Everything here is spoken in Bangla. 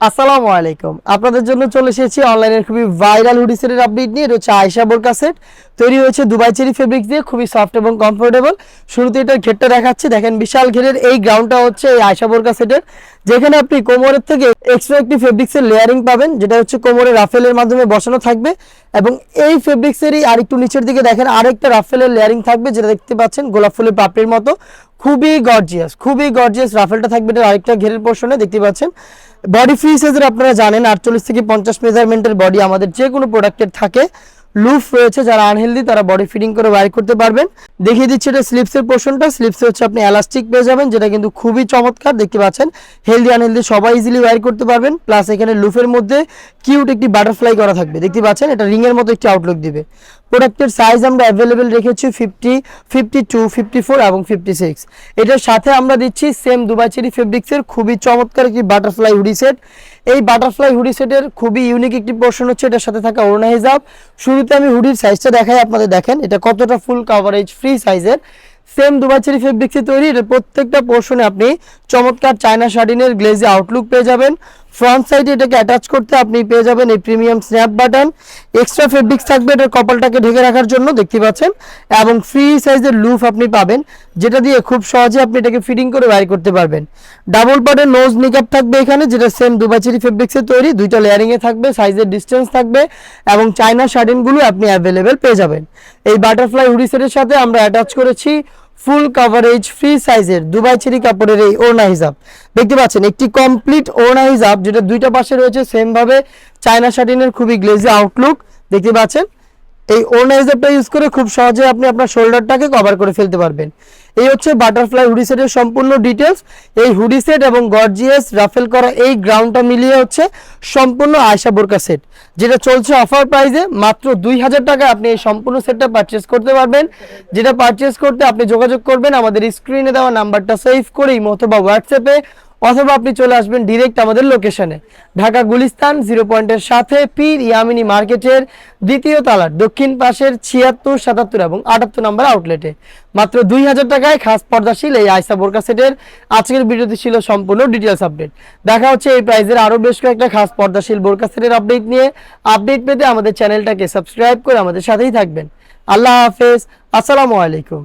আসসালামু আলাইকুম। আপনাদের জন্য চলে এসেছি অনলাইনের খুবই ভাইরাল হুডি সেটের আপডেট নিয়ে হচ্ছে আয়সা বোরকা সেট। তৈরি হয়েছে দুবাই চেরি ফেব্রিক দিয়ে, খুবই সফট এবং কমফোর্টেবল শুরুতে এটার ঘেরটা দেখাচ্ছি, দেখেন বিশাল ঘেরের এই গ্রাউন্ডটা হচ্ছে এই আয়সা বোরকা সেটের। যেখানে আপনি কোমরের থেকে এক্সট্রা একটি ফেব্রিক্সের লেয়ারিং পাবেন, যেটা হচ্ছে কোমরে রাফেলের মাধ্যমে বসানো থাকবে। এবং এই ফেব্রিক্সেরই আরেকটু নিচের দিকে দেখেন, আরেকটা রাফেলের লেয়ারিং থাকবে, যেটা দেখতে পাচ্ছেন গোলাপ ফুলের পাপড়ির মতো। খুবই গর্জিয়াস খুবই গর্জিয়াস রাফেলটা থাকবে এটা আরেকটা ঘেরের পোর্শনে দেখতে পাচ্ছেন। বডি ফ্রি সাইজের আপনারা জানেন, আটচল্লিশ থেকে পঞ্চাশ মেজারমেন্টের বডি আমাদের যে কোনো প্রোডাক্টের থাকে। লুফ রয়েছে, যারা আনহেলদি তারা বডি ফিটিং করে ওয়ার করতে পারবেন। দেখিয়ে দিচ্ছি এটা স্লিপসের পোর্শনটা স্লিপসে হচ্ছে আপনি এলাস্টিক পেয়ে যাবেন, যেটা কিন্তু খুবই চমৎকার। দেখতে পাচ্ছেন হেলদি আনহেলদি সবাই ইজিলি ওয়ার করতে পারবেন। প্লাস এখানে লুফের মধ্যে কিউট একটি বাটারফ্লাই করা থাকবে। দেখতে পাচ্ছেন, এটা রিংয়ের মতো একটি আউটলুক দিবে। প্রোডাক্টের সাইজ আমরা অ্যাভেলেবেল রেখেছি fifty fifty two fifty four এবং ফিফটি সিক্স এটার সাথে আমরা দিচ্ছি সেম দুবাই চেরি ফেব্রিক্সের খুবই চমৎকার একটি বাটারফ্লাই হুডি সেট এই বাটারফ্লাই হুডি সেটের খুবই ইউনিক একটি পোর্শন হচ্ছে এটার সাথে থাকা ওড়না হিসাব শুরুতে আমি হুডির সাইজটা দেখাই, আপনাদের দেখেন। এটা কতটা ফুল কাভারেজ ফ্রি সাইজের সেম দুবাই চেরি ফেব্রিক্সে তৈরি এটা প্রত্যেকটা পোর্শনে আপনি চমৎকার চায়না শার্ডিনের গ্লেজে আউটলুক পেয়ে যাবেন। ফ্রন্ট সাইডে এটাকে অ্যাটাচ করতে আপনি পেয়ে যাবেন এই premium snap button extra fabrics থাকবে এটার কপালটাকে ঢেকে রাখার জন্য, দেখতে পাচ্ছেন? এবং ফ্রি সাইজের লুফ আপনি পাবেন, যেটা দিয়ে খুব সহজে আপনি এটাকে ফিটিং করে বাইর করতে পারবেন। ডাবল পার্টের নোজ নিকাপ থাকবে এখানে, যেটা সেম দুবাচেরি ফেব্রিক্সের তৈরি, দুইটা লেয়ারিংয়ে থাকবে সাইজের ডিস্টেন্স থাকবে, এবং চায়না শার্টিনগুলো আপনি অ্যাভেলেবেল পেয়ে যাবেন। এই বাটারফ্লাই হুডি সেটের সাথে আমরা অ্যাটাচ করেছি ফুল কাভারেজ ফ্রি সাইজের দুবাই চেরি কাপড়ের এই ওড়না হিসাব দেখতে পাচ্ছেন, একটি কমপ্লিট ওড়না হিসাব যেটা দুইটা পাশে রয়েছে সেমভাবে চায়না শার্টিনের খুবই গ্লেজি আউটলুক দেখতে পাচ্ছেন এই ওড়না ইউজ করে খুব সহজে আপনি আপনার শোল্ডারটাকে কভার করে ফেলতে পারবেন। এই হচ্ছে বাটারফ্লাই হুডি সেটের সম্পূর্ণ ডিটেলস এই হুডি সেট এবং গর্জিয়াস রাফেল করা এই গ্রাউন্ডটা মিলিয়ে হচ্ছে সম্পূর্ণ আয়সা বোরকা সেট যেটা চলছে অফার প্রাইসে মাত্র দুই হাজার টাকা আপনি এই সম্পূর্ণ সেটটা পারচেস করতে পারবেন। যেটা পারচেস করতে আপনি যোগাযোগ করবেন আমাদের স্ক্রিনে দেওয়া নাম্বারটা সেভ করে, ইমো অথবা হোয়াটসঅ্যাপে অথবা আপনি চলে আসবেন ডিরেক্ট আমাদের লোকেশনে ঢাকা গুলিস্তান জিরো পয়েন্টের সাথে পীর ইয়ামিনী মার্কেটের দ্বিতীয় তালার দক্ষিণ পাশের ছিয়াত্তর, সাতাত্তর এবং আটাত্তর নম্বর আউটলেটে মাত্র দুই হাজার টাকায় খাস পর্দাশীল এই আইসা বোরকা সেটের আজকের ভিডিওতে ছিল সম্পূর্ণ ডিটেলস আপডেট দেখা হচ্ছে এই প্রাইজের আরও বেশ কয়েকটা খাস পর্দাশীল বোরকা সেটের আপডেট নিয়ে। আপডেট পেতে আমাদের চ্যানেলটাকে সাবস্ক্রাইব করে আমাদের সাথেই থাকবেন। আল্লাহ হাফেজ, আসসালামু আলাইকুম।